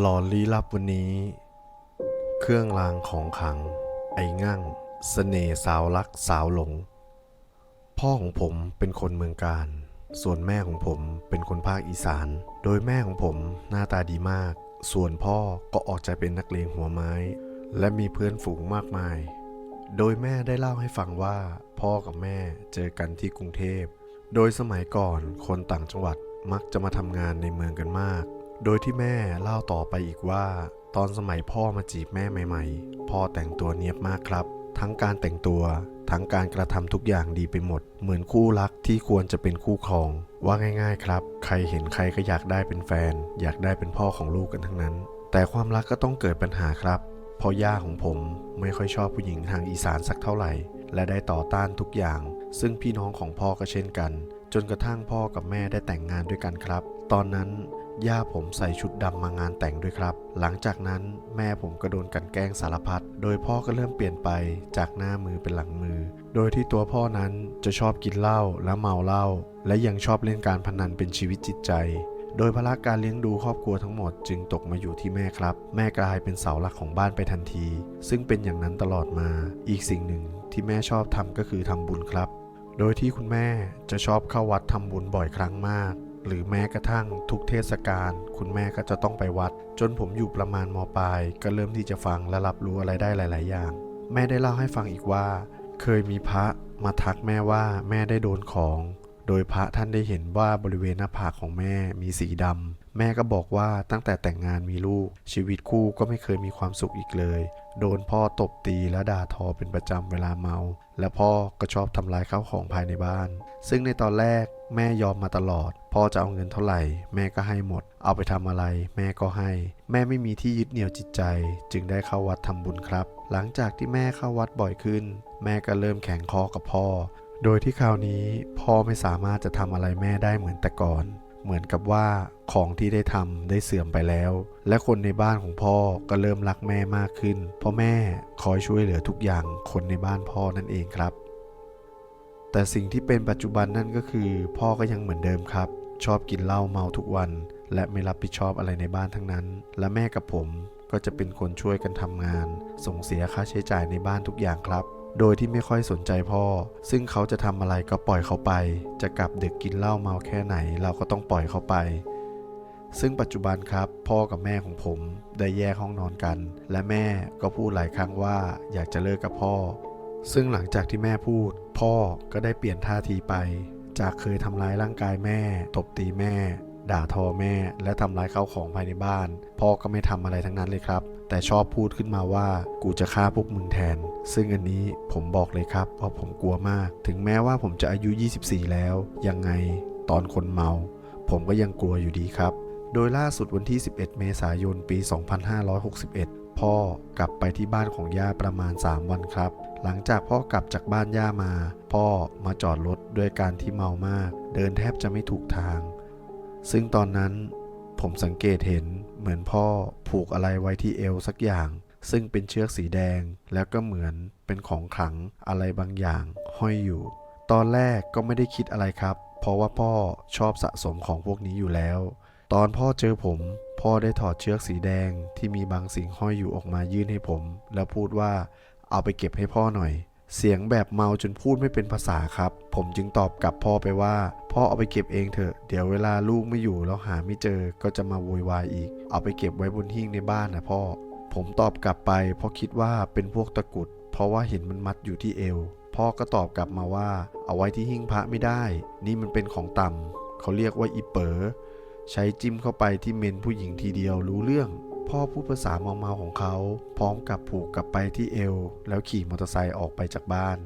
หลอนลี้ลับวันนี้ เครื่องรางของขัง ไอ้งั่งสเสน่ห์สาวรักสาวหลง พ่อของผมเป็นคนเมืองการ ส่วนแม่ของผมเป็นคนภาคอีสาน โดยแม่ของผมหน้าตาดีมาก ส่วนพ่อก็ออกจะเป็นนักเลงหัวไม้ และมีเพื่อนฝูงมากมาย โดยแม่ได้เล่าให้ฟังว่า พ่อกับแม่เจอกันที่กรุงเทพ โดยสมัยก่อนคนต่างจังหวัดมักจะมาทำงานในเมืองกันมาก โดยที่แม่เล่าต่อไปอีกว่า ตอนสมัยพ่อมาจีบแม่ใหม่ๆ พ่อแต่งตัวเนียบมากครับ ทั้งการแต่งตัว ทั้งการกระทำทุกอย่างดีไปหมด เหมือนคู่รักที่ควรจะเป็นคู่ครอง ว่าง่ายๆครับ ใครเห็นใครก็อยากได้เป็นแฟน อยากได้เป็นพ่อของลูกกันทั้งนั้น แต่ความรักก็ต้องเกิดปัญหาครับเพราะย่าของผมไม่ค่อยชอบผู้หญิงทางอีสานสักเท่าไหร่ และได้ต่อต้านทุกอย่าง ซึ่งพี่น้องของพ่อก็เช่นกัน จนกระทั่งพ่อกับแม่ได้แต่งงานด้วยกันครับ ตอนนั้นย่าผมใส่ชุดดำมางานแต่งด้วยครับ หลังจากนั้นแม่ผมก็โดนกันแกล้งสารพัด โดยพ่อก็เริ่มเปลี่ยนไปจากหน้ามือเป็นหลังมือ โดยที่ตัวพ่อนั้นจะชอบกินเหล้าและเมาเหล้า และยังชอบเล่นการพนันเป็นชีวิตจิตใจ โดยภาระการเลี้ยงดูครอบครัวทั้งหมดจึงตกมาอยู่ที่แม่ครับ แม่กลายเป็นเสาหลักของบ้านไปทันที ซึ่งเป็นอย่างนั้นตลอดมา อีกสิ่งหนึ่งที่แม่ชอบทำก็คือทำบุญครับ โดยที่คุณแม่จะชอบเข้าวัดทำบุญบ่อยครั้งมาก หรือแม้กระทั่งทุกเทศกาลคุณแม่ก็จะต้องไปวัด จนผมอยู่ประมาณมปลาย ก็เริ่มที่จะฟังและรับรู้อะไรได้หลาย ๆ อย่าง แม่ได้เล่าให้ฟังอีกว่า เคยมีพระมาทักแม่ว่าแม่ได้โดนของ โดยพระท่านได้เห็นว่าบริเวณหน้าผากของแม่มีสีดำแม่ก็บอกว่าตั้งแต่แต่งงานมีลูก ชีวิตคู่ก็ไม่เคยมีความสุขอีกเลย โดนพ่อตบตีและด่าทอเป็นประจำเวลาเมา และพ่อก็ชอบทำลายข้าวของภายในบ้าน ซึ่งในตอนแรกแม่ยอมมาตลอด พ่อจะเอาเงินเท่าไหร่ แม่ก็ให้หมด เอาไปทำอะไร แม่ก็ให้ แม่ไม่มีที่ยึดเหนี่ยวจิตใจ จึงได้เข้าวัดทำบุญครับ หลังจากที่แม่เข้าวัดบ่อยขึ้น แม่ก็เริ่มแข็งคอกับพ่อ โดยที่คราวนี้พ่อไม่สามารถจะทำอะไรแม่ได้เหมือนแต่ก่อน เหมือนกับว่าของที่ได้ทำได้เสื่อมไปแล้ว และคนในบ้านของพ่อก็เริ่มรักแม่มากขึ้น เพราะแม่คอยช่วยเหลือทุกอย่างคนในบ้านพ่อนั่นเองครับ แต่สิ่งที่เป็นปัจจุบันนั่นก็คือ พ่อก็ยังเหมือนเดิมครับ ชอบกินเหล้าเมาทุกวัน และไม่รับผิดชอบอะไรในบ้านทั้งนั้น และแม่กับผมก็จะเป็นคนช่วยกันทำงาน ส่งเสียค่าใช้จ่ายในบ้านทุกอย่างครับ โดยที่ไม่ค่อยสนใจพ่อ ซึ่งเขาจะทำอะไรก็ปล่อยเขาไป จะกลับดึกกินเหล้าเมาแค่ไหนเราก็ต้องปล่อยเขาไป ซึ่งปัจจุบันครับ พ่อกับแม่ของผมได้แยกห้องนอนกัน และแม่ก็พูดหลายครั้งว่าอยากจะเลิกกับพ่อ ซึ่งหลังจากที่แม่พูด พ่อก็ได้เปลี่ยนท่าทีไป จากเคยทำร้ายร่างกายแม่ ตบตีแม่ ด่าทอแม่ และทำร้ายข้าวของภายในบ้าน พ่อก็ไม่ทำอะไรทั้งนั้นเลยครับ แต่ชอบพูดขึ้นมาว่ากูจะฆ่าพวกมึงแทน ซึ่งอันนี้ผมบอกเลยครับว่าผมกลัวมาก ถึงแม้ว่าผมจะอายุ 24 แล้ว ยังไงตอนคนเมา ผมก็ยังกลัวอยู่ดีครับ โดยล่าสุดวันที่ 11 เมษายนปี 2561 พ่อกลับไปที่บ้านของย่าประมาณ 3 วันครับ หลังจากพ่อกลับจากบ้านย่ามา พ่อมาจอดรถด้วยการที่เมามาก เดินแทบจะไม่ถูกทาง ซึ่งตอนนั้น ผมสังเกตเห็นเหมือนพ่อผูกอะไรไว้ที่เอวสักอย่าง ซึ่งเป็นเชือกสีแดง แล้วก็เหมือนเป็นของขลังอะไรบางอย่าง ห้อยอยู่ ตอนแรกก็ไม่ได้คิดอะไรครับ เพราะว่าพ่อชอบสะสมของพวกนี้อยู่แล้ว ตอนพ่อเจอผม พ่อได้ถอดเชือกสีแดงที่มีบางสิ่งห้อยอยู่ออกมายื่นให้ผม แล้วพูดว่าเอาไปเก็บให้พ่อหน่อย เสียงแบบเมาจนพูดไม่เป็นภาษาครับ ผมจึงตอบกลับพ่อไปว่า พ่อเอาไปเก็บเองเถอะ เดี๋ยวเวลาลูกไม่อยู่แล้วหาไม่เจอก็จะมาโวยวายอีก เอาไปเก็บไว้บนหิ้งในบ้านนะพ่อ ผมตอบกลับไป เพราะคิดว่าเป็นพวกตะกุด เพราะว่าเห็นมันมัดอยู่ที่เอว พ่อก็ตอบกลับมาว่า เอาไว้ที่หิ้งพระไม่ได้ นี่มันเป็นของต่ำเขาเรียกว่าอีเป๋อใช้จิ้มเข้าไปที่เมนผู้หญิงทีเดียวรู้เรื่อง พ่อพูดภาษาเมาๆของเขา พร้อมกับผูกกลับไปที่เอว แล้วขี่มอเตอร์ไซค์ออกไปจากบ้าน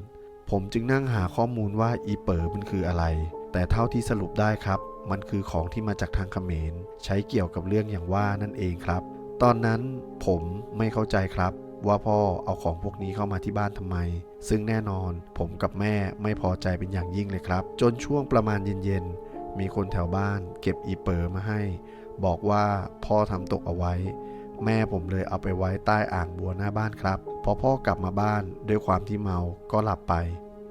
ผมจึงนั่งหาข้อมูลว่าอีเป๋อมันคืออะไร แต่เท่าที่สรุปได้ครับ มันคือของที่มาจากทางเขมร ใช้เกี่ยวกับเรื่องอย่างว่านั่นเองครับ ตอนนั้นผมไม่เข้าใจครับว่าพ่อเอาของพวกนี้เข้ามาที่บ้านทำไม ซึ่งแน่นอนผมกับแม่ไม่พอใจเป็นอย่างยิ่งเลยครับ จนช่วงประมาณเย็นๆ มีคนแถวบ้านเก็บอีเป๋อมาให้ บอกว่าพ่อทำตกเอาไว้ แม่ผมเลยเอาไปไว้ใต้อ่างบัวหน้าบ้านครับ พอพ่อกลับมาบ้านด้วยความที่เมาก็หลับไป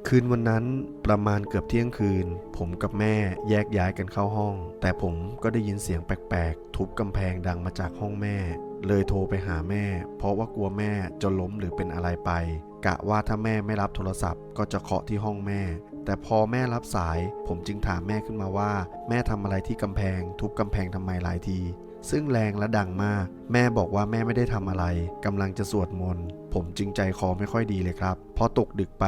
คืนวันนั้นประมาณเกือบเที่ยงคืน ผมกับแม่แยกย้ายกันเข้าห้อง แต่ผมก็ได้ยินเสียงแปลกๆ ทุบกำแพงดังมาจากห้องแม่ เลยโทรไปหาแม่ เพราะว่ากลัวแม่จะล้มหรือเป็นอะไรไป กะว่าถ้าแม่ไม่รับโทรศัพท์ ก็จะเคาะที่ห้องแม่แต่พอแม่รับสาย ผมจึงถามแม่ขึ้นมาว่า แม่ทำอะไรที่กำแพง ทุบกำแพงทำไมหลายที ซึ่งแรงและดังมาก แม่บอกว่าแม่ไม่ได้ทำอะไรกำลังจะสวดมนต์ผมจึงใจคอไม่ค่อยดีเลยครับ พอตกดึกไป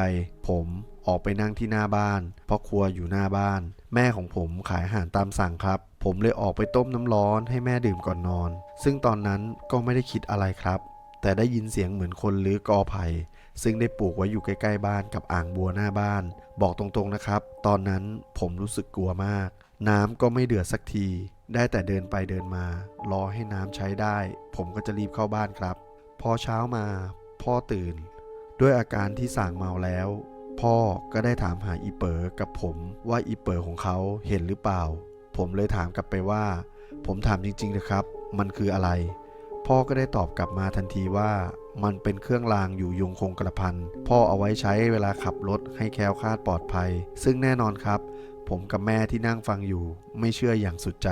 ผมออกไปนั่งที่หน้าบ้าน เพราะครัวอยู่หน้าบ้าน แม่ของผมขายอาหารตามสั่งครับ ผมเลยออกไปต้มน้ำร้อนให้แม่ดื่มก่อนนอน ซึ่งตอนนั้นก็ไม่ได้คิดอะไรครับ แต่ได้ยินเสียงเหมือนคนรื้อกอไผ่ซึ่งได้ปลูกไว้อยู่ใกล้ ๆ บ้านกับอ่างบัวหน้าบ้าน บอกตรงๆนะครับ ตอนนั้นผมรู้สึกกลัวมาก น้ำก็ไม่เดือดสักที ได้แต่เดินไปเดินมา รอให้น้ำใช้ได้ ผมก็จะรีบเข้าบ้านครับ พอเช้ามา พ่อตื่น ด้วยอาการที่ส่างเมาแล้ว พ่อก็ได้ถามหาอีเป๋อกับผมว่าอีเป๋อของเขาเห็นหรือเปล่า ผมเลยถามกลับไปว่า ผมถามจริงๆนะครับ มันคืออะไร พ่อก็ได้ตอบกลับมาทันทีว่ามันเป็นเครื่องรางอยู่ยงคงกระพัน พ่อเอาไว้ใช้เวลาขับรถให้แคล้วคลาดปลอดภัย ซึ่งแน่นอนครับ ผมกับแม่ที่นั่งฟังอยู่ ไม่เชื่ออย่างสุดใจ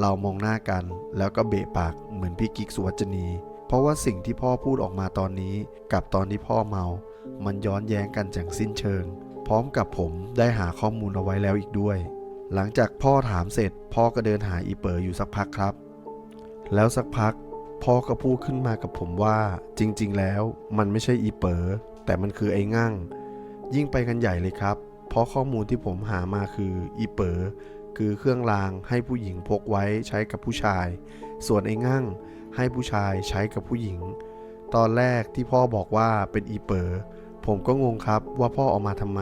เรามองหน้ากันแล้วก็เบะปากเหมือนพี่กิ๊กสุวัจนี เพราะว่าสิ่งที่พ่อพูดออกมาตอนนี้กับตอนที่พ่อเมา มันย้อนแย้งกันอย่างสิ้นเชิง พร้อมกับผมได้หาข้อมูลเอาไว้แล้วอีกด้วย หลังจากพ่อถามเสร็จ พ่อก็เดินหาอีเป๋ออยู่สักพักครับ แล้วสักพัก พ่อก็พูดขึ้นมากับผมว่า จริง ๆ แล้วมันไม่ใช่อีเป๋อแต่มันคือไอ้งั่ง ยิ่งไปกันใหญ่เลยครับ เพราะข้อมูลที่ผมหามาคืออีเป๋อคือเครื่องรางให้ผู้หญิงพกไว้ใช้กับผู้ชาย ส่วนไอ้งั่งให้ผู้ชายใช้กับผู้หญิง ตอนแรกที่พ่อบอกว่าเป็นอีเป๋อผมก็งงครับว่าพ่อเอามาทำไม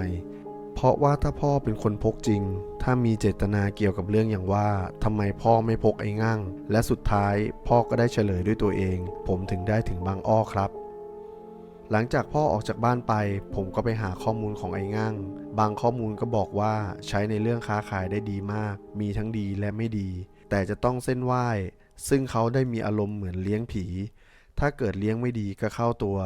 เพราะว่าถ้าพ่อเป็นคนพกจริง ถ้ามีเจตนาเกี่ยวกับเรื่องอย่างว่าทำไมพ่อไม่พกไอ้งั่ง และสุดท้ายพ่อก็ได้เฉลยด้วยตัวเอง ผมถึงได้ถึงบางอ้อครับ หลังจากพ่อออกจากบ้านไป ผมก็ไปหาข้อมูลของไอ้งั่งบางข้อมูลก็บอกว่าใช้ในเรื่องค้าขายได้ดีมาก มีทั้งดีและไม่ดี แต่จะต้องเส้นไหว้ ซึ่งเขาได้มีอารมณ์เหมือนเลี้ยงผี ถ้าเกิดเลี้ยงไม่ดีก็เข้าตัว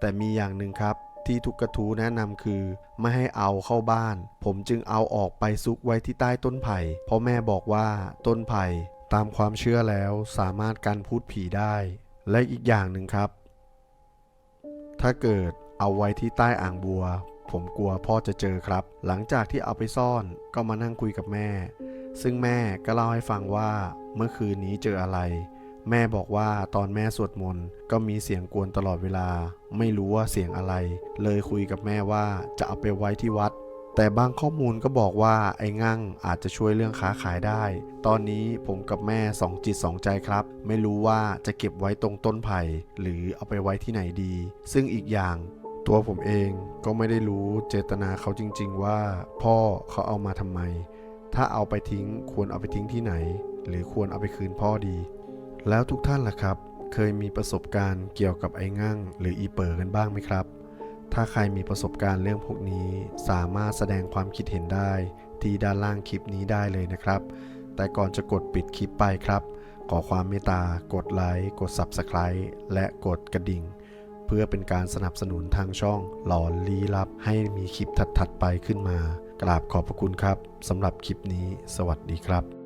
แต่มีอย่างหนึ่งครับที่ทุกกระทู้แนะนำคือ ไม่ให้เอาเข้าบ้าน ผมจึงเอาออกไปซุกไว้ที่ใต้ต้นไผ่เพราะแม่บอกว่าต้นไผ่ตามความเชื่อแล้วสามารถกันพูดผีได้ และอีกอย่างหนึ่งครับ ถ้าเกิดเอาไว้ที่ใต้อ่างบัว ผมกลัวพ่อจะเจอครับ หลังจากที่เอาไปซ่อนก็มานั่งคุยกับแม่ ซึ่งแม่ก็เล่าให้ฟังว่าเมื่อคืนนี้เจออะไร แม่บอกว่าตอนแม่สวดมนต์ก็มีเสียงกวนตลอดเวลา ไม่รู้ว่าเสียงอะไร เลยคุยกับแม่ว่าจะเอาไปไว้ที่วัด แต่บางข้อมูลก็บอกว่าไอ้งั่งอาจจะช่วยเรื่องค้าขายได้ ตอนนี้ผมกับแม่สองจิตสองใจครับ ไม่รู้ว่าจะเก็บไว้ตรงต้นไผ่หรือเอาไปไว้ที่ไหนดี ซึ่งอีกอย่างตัวผมเองก็ไม่ได้รู้เจตนาเขาจริง ๆ ว่า พ่อเขาเอามาทำไม ถ้าเอาไปทิ้งควรเอาไปทิ้งที่ไหน หรือควรเอาไปคืนพ่อดี แล้วทุกท่านล่ะครับ เคยมีประสบการณ์เกี่ยวกับไอ้งั่ง หรืออีเปอร์กันบ้างไหมครับ ถ้าใครมีประสบการณ์เรื่องพวกนี้ สามารถแสดงความคิดเห็นได้ที่ด้านล่างคลิปนี้ได้เลยนะครับ แต่ก่อนจะกดปิดคลิปไปครับ ขอความเมตตากดไลค์ กด Subscribe และกดกระดิ่ง เพื่อเป็นการสนับสนุนทางช่องหลอนลี้ลับให้มีคลิปถัดๆไปขึ้นมา กราบขอบพระคุณครับสำหรับคลิปนี้ สวัสดีครับ